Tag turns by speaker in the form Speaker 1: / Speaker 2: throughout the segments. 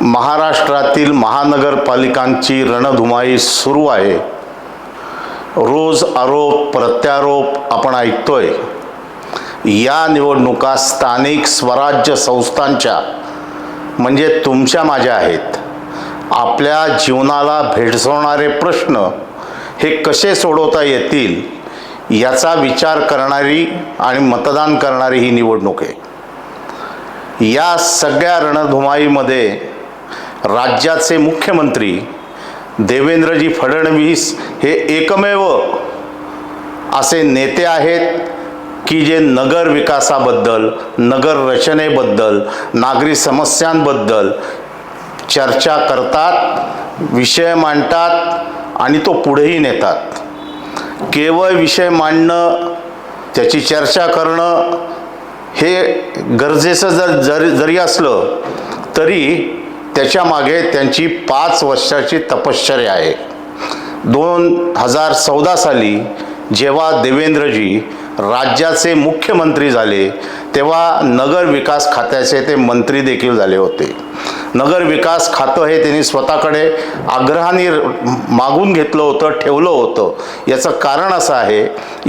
Speaker 1: महाराष्ट्रातील महानगरपालिकांची रणधुमाई सुरू आहे. रोज आरोप प्रत्यारोप आपण ऐकतोय. या निवडणुका स्थानिक स्वराज्य संस्थांच्या म्हणजे तुमच्या माझ्या आहेत. आपल्या जीवनाला भेडसवणारे प्रश्न हे कसे सोडवता येतील याचा विचार करणारी आणि मतदान करणारी ही निवडणूक आहे. या सगळ्या रणधुमाईमध्ये राज्याचे मुख्यमंत्री देवेंद्रजी फडणवीस हे एकमेव असे नेते आहेत की जे नगर विकासाबद्दल नगर रचनेबद्दल नागरी समस्यांबद्दल चर्चा करतात विषय मांडतात आणि तो पुढेही नेतात. केवळ विषय मांडणं त्याची चर्चा करणं हे गरजेचं जर जरी जरी असलं तरी त्याच्यामागे त्यांची पाच वर्षाची तपश्चर्या आहे. दोन हजार चौदा साली जेव्हा देवेंद्रजी राज्याचे मुख्यमंत्री झाले तेव्हा नगर विकास खात्याचे ते मंत्री देखील झाले होते. नगर विकास खातं हे त्यांनी स्वतःकडे आग्रहाने मागून घेतलं होतं ठेवलं होतं. याचं कारण असं आहे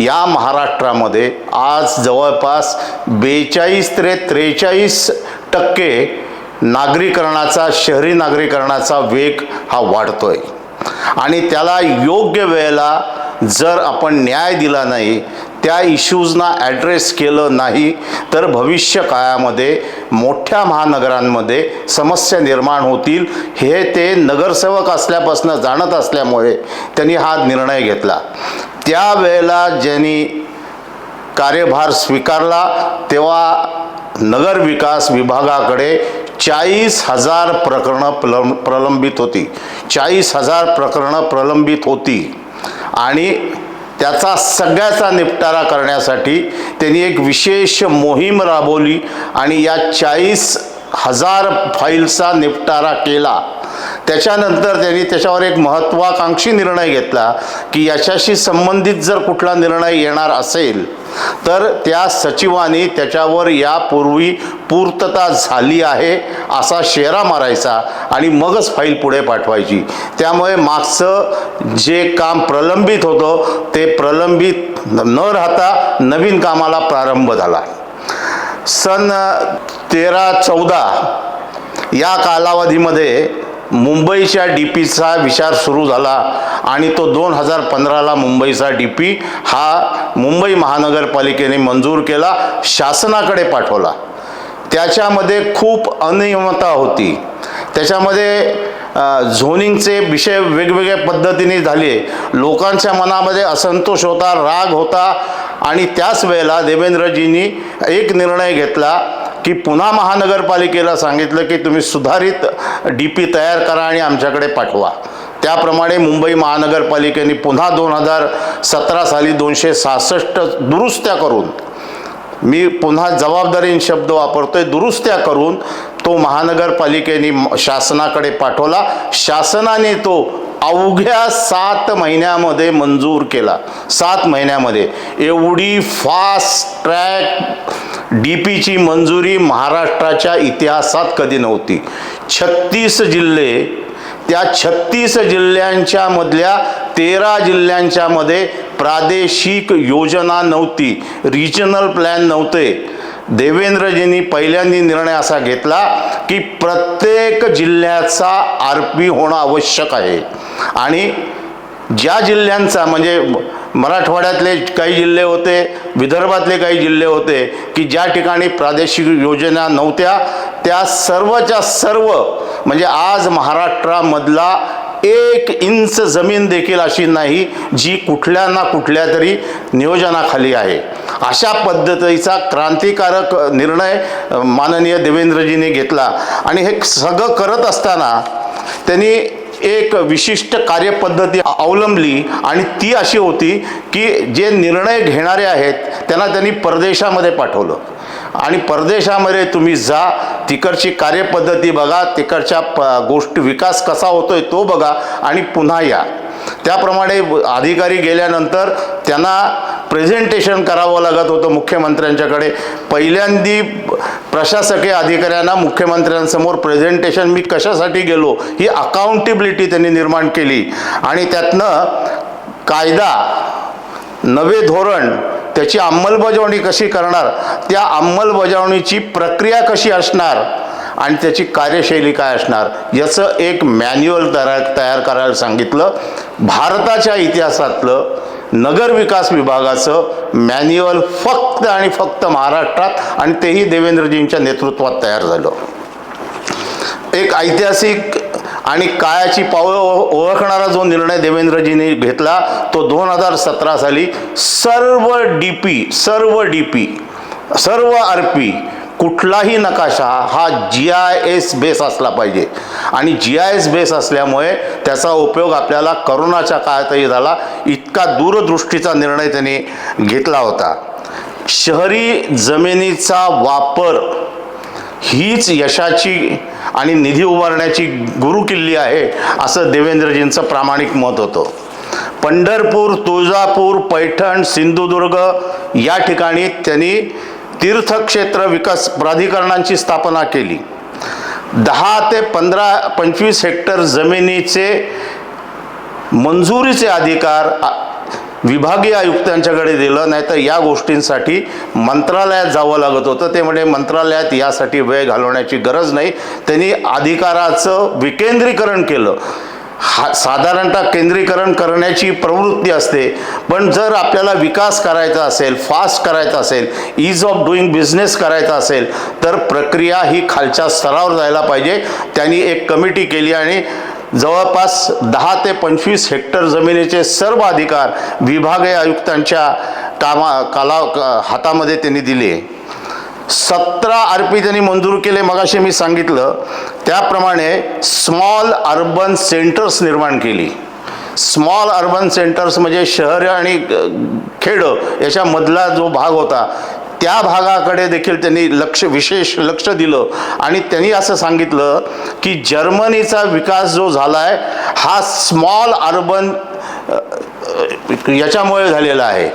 Speaker 1: या महाराष्ट्रामध्ये आज जवळपास बेचाळीस ते त्रेचाळीस टक्के नागरीकरणाचा शहरी नागरीकरणाचा वेग हा वाढतोय. आणि त्याला योग्य वेळेला जर आपण न्याय दिला नाही त्या इश्यूजना ॲड्रेस केलं नाही तर भविष्य काळामध्ये मोठ्या महानगरांमध्ये समस्या निर्माण होतील. हे ते नगरसेवक असल्यापासून जाणत असल्यामुळे त्यांनी हा निर्णय घेतला. त्यावेळेला ज्यांनी कार्यभार स्वीकारला तेव्हा नगर विकास विभागाकडे चाळीस हजार प्रकरणं प्रलं प्रलंबित होती. चाळीस हजार प्रकरणं प्रलंबित होती. आणि त्याचा सगळ्याचा निपटारा करण्यासाठी त्यांनी एक विशेष मोहीम राबवली आणि या चाळीस हजार फाईलचा निपटारा केला. त्याच्यानंतर त्यांनी त्याच्यावर एक महत्त्वाकांक्षी निर्णय घेतला की याच्याशी संबंधित जर कुठला निर्णय येणार असेल तर त्या सचिवांनी त्याच्यावर यापूर्वी पूर्तता झाली आहे असा शेरा मारायचा आणि मगच फाईल पुढे पाठवायची. त्यामुळे मागचं जे काम प्रलंबित होतं ते प्रलंबित न राहता नवीन कामाला प्रारंभ झाला. सन तेरा चौदा या कालावधीमध्ये मुंबईच्या डी पीचा विचार सुरू झाला आणि तो दोन हजार पंधराला मुंबईचा डी पी हा मुंबई महानगरपालिकेने मंजूर केला शासनाकडे पाठवला. त्याच्यामध्ये खूप अनियमता होती. त्याच्यामध्ये झोनिंगचे विषय वेगवेगळ्या पद्धतीने झाले. लोकांच्या मनामध्ये असंतोष होता राग होता. आणि त्याच वेळेला देवेंद्रजींनी एक निर्णय घेतला की पुन्हा महानगरपालिकेला सांगितलं की तुम्ही सुधारित डी पी तयार करा आणि आमच्याकडे पाठवा. त्याप्रमाणे मुंबई महानगरपालिकेने पुन्हा दोन हजार सतरा साली दोनशे सहासष्ट दुरुस्त्या करून मी पुन्हा जबाबदारीन शब्द वापरतोय दुरुस्त्या करून तो महानगरपालिकेने शासनाकडे पाठवला. शासनाने तो अवघ्या सात महिन्यामध्ये मंजूर केला. सात महिन्यामध्ये. एवढी फास्ट ट्रॅक डी पीची मंजुरी महाराष्ट्राच्या इतिहासात कधी नव्हती. छत्तीस जिल्हे त्या छत्तीस जिल्ह्यांच्या मधल्या तेरा जिल्ह्यांच्या मध्ये प्रादेशिक योजना नव्हती. रिजनल प्लॅन नव्हते. देवेंद्रजींनी पहिल्यांदा निर्णय असा घेतला की प्रत्येक जिल्ह्याचा आर पी होणं आवश्यक आहे. आणि ज्या जिल्ह्यांचा म्हणजे मराठवाड्यातले काही जिल्हे होते विदर्भातले काही जिल्हे होते की ज्या ठिकाणी प्रादेशिक योजना नव्हत्या त्या सर्वच्या सर्व म्हणजे आज महाराष्ट्रामधला एक इंच जमीन देखील अशी नाही जी कुठल्या ना कुठल्या तरी नियोजनाखाली आहे. अशा पद्धतीचा क्रांतिकारक निर्णय माननीय देवेंद्रजींनी घेतला. आणि हे सगळं करत असताना त्यांनी एक विशिष्ट कार्यपद्धती अवलंबली आणि ती अशी होती की जे निर्णय घेणारे आहेत त्यांना त्यांनी परदेशामध्ये पाठवलं. आणि परदेशामध्ये तुम्ही जा तिकडची कार्यपद्धती बघा तिकडच्या प गोष्टी विकास कसा होतोय तो बघा आणि पुन्हा या. त्याप्रमाणे अधिकारी गेल्यानंतर त्यांना प्रेझेंटेशन करावं लागत होतं मुख्यमंत्र्यांच्याकडे. पहिल्यांदी प्रशासकीय अधिकाऱ्यांना मुख्यमंत्र्यांसमोर प्रेझेंटेशन मी कशासाठी गेलो ही अकाउंटेबिलिटी त्यांनी निर्माण केली. आणि त्यातनं कायदा नवे धोरण त्याची अंमलबजावणी कशी करणार त्या अंमलबजावणीची प्रक्रिया कशी असणार आणि त्याची कार्यशैली काय असणार याचं एक मॅन्युअल तयार तयार करायला सांगितलं. भारताच्या इतिहासातलं नगर विकास विभागाचं मॅन्युअल फक्त आणि फक्त महाराष्ट्रात आणि तेही देवेंद्रजींच्या नेतृत्वात तयार झालं. एक ऐतिहासिक आणि काळाची पावलं ओळखणारा जो निर्णय देवेंद्रजींनी घेतला तो दोन हजार सतरा साली सर्व डी पी सर्व डी पी सर्व आर पी कुठलाही नकाशा हा जी आय एस बेस असला पाहिजे. आणि जी आय एस बेस असल्यामुळे त्याचा उपयोग आपल्याला करोनाच्या काळातही झाला. इतका दूरदृष्टीचा निर्णय त्यांनी घेतला होता. शहरी जमिनीचा वापर हीच यशाची आणि निधी उभारण्याची गुरुकिल्ली आहे असं देवेंद्रजींचं प्रामाणिक मत होतं. पंढरपूर तुळजापूर पैठण सिंधुदुर्ग या ठिकाणी त्यांनी तीर्थक्षेत्र विकास प्राधिकरणांची स्थापना केली. दहा ते पंधरा पंचवीस हेक्टर जमिनीचे मंजुरीचे अधिकार विभागीय आयुक्तांच्याकडे दिलं नाही तर या गोष्टींसाठी मंत्रालयात जावं लागत होतं. ते म्हणजे मंत्रालयात यासाठी वेळ घालवण्याची गरज नाही. त्यांनी अधिकाराचं विकेंद्रीकरण केलं. हा साधारणतः केंद्रीकरण करण्याची प्रवृत्ती असते. पण जर आपल्याला विकास करायचा असेल फास्ट करायचा असेल इज ऑफ डुईंग बिझनेस करायचा असेल तर प्रक्रिया ही खालच्या स्तरावर जायला पाहिजे. त्यांनी एक कमिटी केली आणि जवळपास दहा ते पंचवीस हेक्टर जमिनीचे सर्व अधिकार विभागीय आयुक्तांच्या कामा काला हातामध्ये त्यांनी दिले. सतरा आर पी त्यांनी मंजूर केले मगाशी मी सांगितलं. त्याप्रमाणे स्मॉल अर्बन सेंटर्स निर्माण केली. स्मॉल अर्बन सेंटर्स म्हणजे शहर आणि खेडं याच्यामधला जो भाग होता त्या भागाकडे देखील त्यांनी लक्ष विशेष लक्ष दिलं. आणि त्यांनी असं सांगितलं की जर्मनीचा विकास जो झाला आहे हा स्मॉल अर्बन याच्यामुळे झालेला आहे.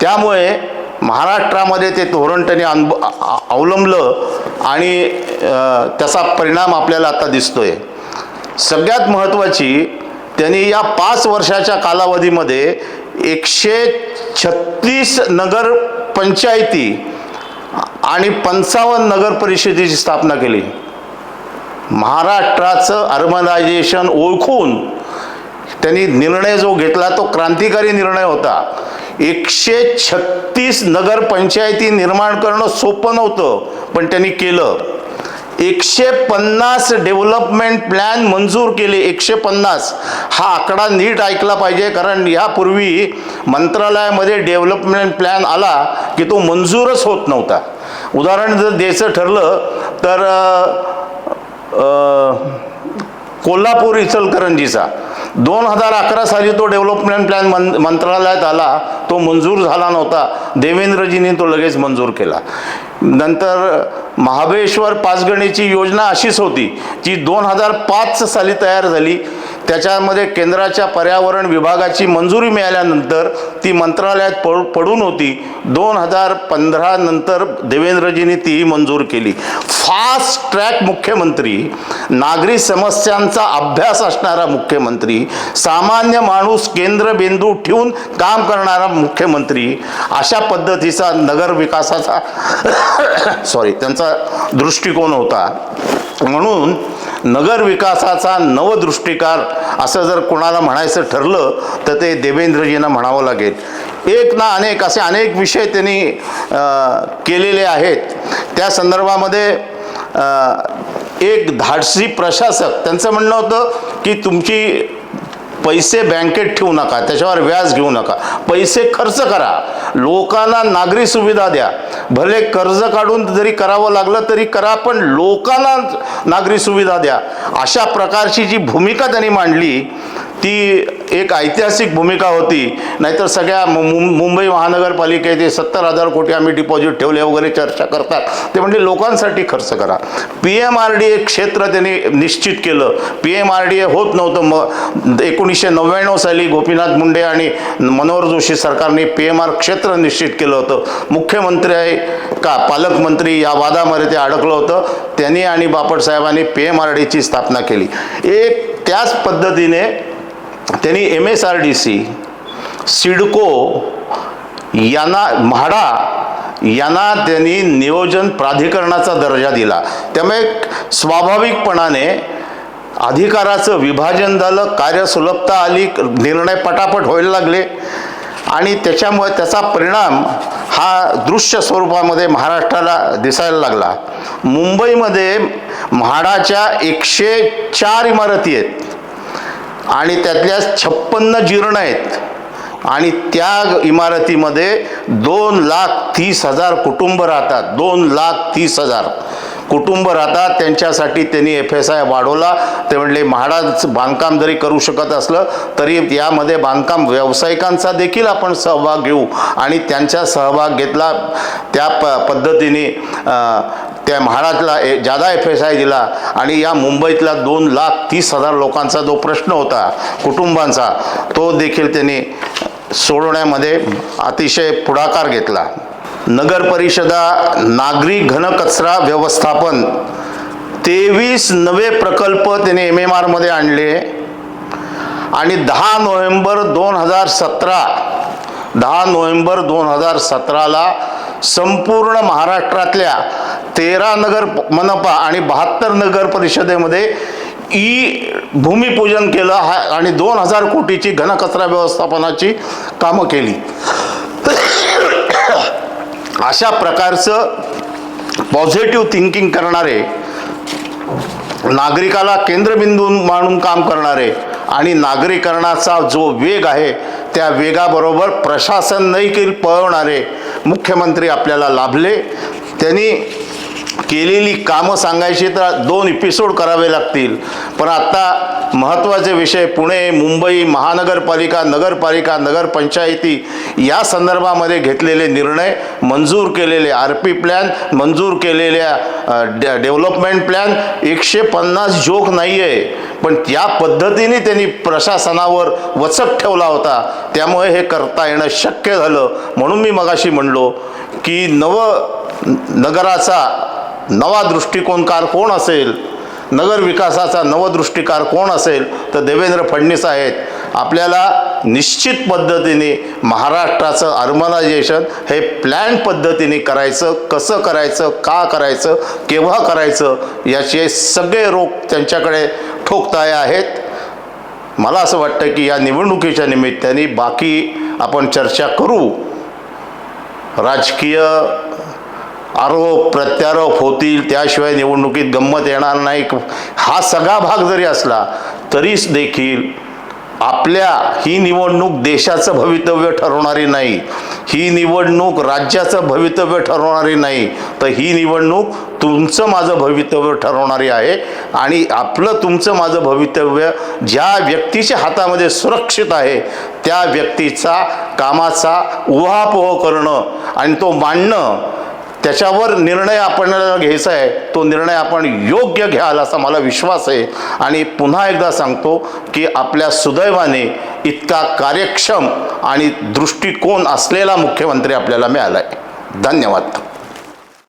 Speaker 1: त्यामुळे महाराष्ट्रामध्ये ते धोरण त्यांनी अनब अवलंबलं आणि त्याचा परिणाम आपल्याला आता दिसतोय. सगळ्यात महत्त्वाची त्यांनी या पाच वर्षाच्या कालावधीमध्ये एकशे छत्तीस नगर पंचायती आणि पंचावन्न नगर परिषदेची स्थापना केली. महाराष्ट्राचं अर्बनायझेशन ओळखून त्यांनी निर्णय जो घेतला तो क्रांतिकारी निर्णय होता. एकशे छत्तीस नगरपंचायती निर्माण करणं सोपं नव्हतं पण त्यांनी केलं. एकशे पन्नास डेव्हलपमेंट प्लॅन मंजूर केले. एकशे पन्नास. हा आकडा नीट ऐकला पाहिजे कारण यापूर्वी मंत्रालयामध्ये डेव्हलपमेंट प्लॅन आला की तो मंजूरच होत नव्हता. उदाहरण जर द्यायचं ठरलं तर कोल्हापूर इचलकरंजीचा. दोन हजार अकरा साली तो डेव्हलपमेंट प्लॅन मं मंत्रालयात आला. तो मंजूर झाला नव्हता. देवेंद्रजींनी तो लगेच मंजूर केला. नंतर महाबळेश्वर पाचगणीची योजना अशीच होती जी दोन हजार पाच साली तयार झाली. त्याच्यामध्ये केंद्राच्या पर्यावरण विभागाची मंजुरी मिळाल्यानंतर ती मंत्रालयात पड पडून होती. दोन हजार पंधरा नंतर देवेंद्रजींनी तीही मंजूर केली. फास्ट ट्रॅक मुख्यमंत्री नागरी समस्यांचा अभ्यास असणारा मुख्यमंत्री सामान्य माणूस केंद्रबिंदू ठेवून काम करणारा मुख्यमंत्री अशा पद्धतीचा नगर विकासाचा सॉरी त्यांचा दृष्टिकोन होता. म्हणून नगर विकासाचा नवदृष्टिकार असं जर कोणाला म्हणायचं ठरलं तर ते देवेंद्रजींना म्हणावं लागेल. एक ना अनेक असे अनेक विषय त्यांनी केलेले आहेत. त्या संदर्भामध्ये एक धाडसी प्रशासक त्यांचं म्हणणं होतं की तुमची पैसे बँकेत ठेवू नका त्याच्यावर व्याज घेऊ नका. पैसे खर्च करा. लोकांना नागरी सुविधा द्या. भले कर्ज काढून जरी करावं लागलं तरी करा पण लोकांना नागरी सुविधा द्या. अशा प्रकारची जी भूमिका त्यांनी मांडली ती एक ऐतिहासिक भूमिका होती. नाहीतर सगळ्या मु- मुंबई महानगरपालिकेचे सत्तर हजार कोटी आम्ही डिपॉझिट ठेवले वगैरे चर्चा करतात. ते म्हणजे लोकांसाठी खर्च करा. P M R D A क्षेत्र त्यांनी निश्चित केलं. P M R D A होत नव्हतं. मग एकोणीसशे नव्याण्णव साली गोपीनाथ मुंडे आणि मनोहर जोशी सरकारने पी एम आर क्षेत्र निश्चित केलं होतं. मुख्यमंत्री आहे का? पालकमंत्री या वादामध्ये ते अडकलं होतं. त्यांनी आणि बापट साहेबांनी पी एम आर डीची स्थापना केली. एक त्याच पद्धतीने त्यांनी M S R D C CIDCO यांना म्हाडा यांना त्यांनी नियोजन प्राधिकरणाचा दर्जा दिला. त्यामुळे स्वाभाविकपणाने अधिकाराचं विभाजन झालं कार्यसुलभता आली निर्णय पटापट व्हायला लागले आणि त्याच्यामुळे त्याचा परिणाम हा दृश्य स्वरूपामध्ये महाराष्ट्राला दिसायला लागला. मुंबईमध्ये म्हाडाच्या एकशे चार इमारती आहेत. आणि त्यातल्या छप्पन्न जीर्ण आहेत. आणि त्या इमारतीमध्ये दोन लाख तीस हजार कुटुंब राहतात. दोन लाख तीस हजार कुटुंब राहतात. त्यांच्यासाठी त्यांनी एफ एस आय वाढवला. ते म्हणले महाराज बांधकाम जरी करू शकत असलं तरी यामध्ये बांधकाम व्यावसायिकांचा देखील आपण सहभाग घेऊ. आणि त्यांचा सहभाग घेतला. त्या प पद्धतीने त्या म्हाडातला ए जादा एफ एस आय दिला आणि या मुंबईतला दोन लाख तीस हजार लोकांचा जो प्रश्न होता कुटुंबांचा तो देखील त्यांनी सोडवण्यामध्ये अतिशय पुढाकार घेतला. नगर परिषदा नागरी घनकचरा व्यवस्थापन तेवीस नवे प्रकल्प त्यांनी एम एम आरमध्ये आणले. आणि दहा नोव्हेंबर दोन हजार सतरा दहा नोव्हेंबर दोन हजार सतराला संपूर्ण महाराष्ट्रातल्या तेरा नगर मनपा आणि बहात्तर नगर परिषदेमध्ये ई भूमिपूजन केलं हा आणि दोन हजार कोटीची घनकचरा व्यवस्थापनाची कामं केली. अशा प्रकारचं पॉझिटिव्ह थिंकिंग करणारे नागरिकाला केंद्रबिंदू मानून काम करणारे आणि नागरीकरणाचा जो वेग आहे त्या वेगाबरोबर प्रशासन देखील पळवणारे मुख्यमंत्री आपल्याला लाभले. त्यांनी केलेली कामं सांगायची तर दोन एपिसोड करावे लागतील. पण आत्ता महत्त्वाचे विषय पुणे मुंबई महानगरपालिका नगरपालिका नगरपंचायती या संदर्भामध्ये घेतलेले निर्णय मंजूर केलेले आर पी प्लॅन मंजूर केलेल्या डे डेव्हलपमेंट प्लॅन एकशे पन्नास जोक नाही आहे पण त्या पद्धतीने त्यांनी प्रशासनावर वचक ठेवला होता. त्यामुळे हे करता येणं शक्य झालं. म्हणून मी मगाशी म्हणलो की नव नगराचा नवा दृष्टिकोनकार कोण असेल? नगर विकासाचा नवदृष्टिकार कोण असेल तर देवेंद्र फडणवीस आहेत. आपल्याला निश्चित पद्धतीने महाराष्ट्राचं अर्बनायझेशन हे प्लॅन पद्धतीने करायचं कसं करायचं का करायचं केव्हा करायचं याचे सगळे रोग त्यांच्याकडे ठोकताय आहेत. मला असं वाटतं की या निवडणुकीच्या निमित्ताने बाकी आपण चर्चा करू. राजकीय आरोप प्रत्यारोप होतील त्याशिवाय निवडणुकीत गंमत येणार नाही. हा सगळा भाग जरी असला तरीच देखील आपल्या ही निवडणूक देशाचं भवितव्य ठरवणारी नाही. ही निवडणूक राज्याचं भवितव्य ठरवणारी नाही. तर ही निवडणूक तुमचं माझं भवितव्य ठरवणारी आहे. आणि आपलं तुमचं माझं भवितव्य ज्या व्यक्तीच्या हातामध्ये सुरक्षित आहे त्या व्यक्तीचा कामाचा उहापोह करणं आणि तो मांडणं त्याच्यावर निर्णय आपल्याला घ्यायचा आहे तो निर्णय आपण योग्य घ्याल असा मला विश्वास आहे. आणि पुन्हा एकदा सांगतो की आपल्या सुदैवाने इतका कार्यक्षम आणि दृष्टिकोन असलेला मुख्यमंत्री आपल्याला मिळाला आहे धन्यवाद.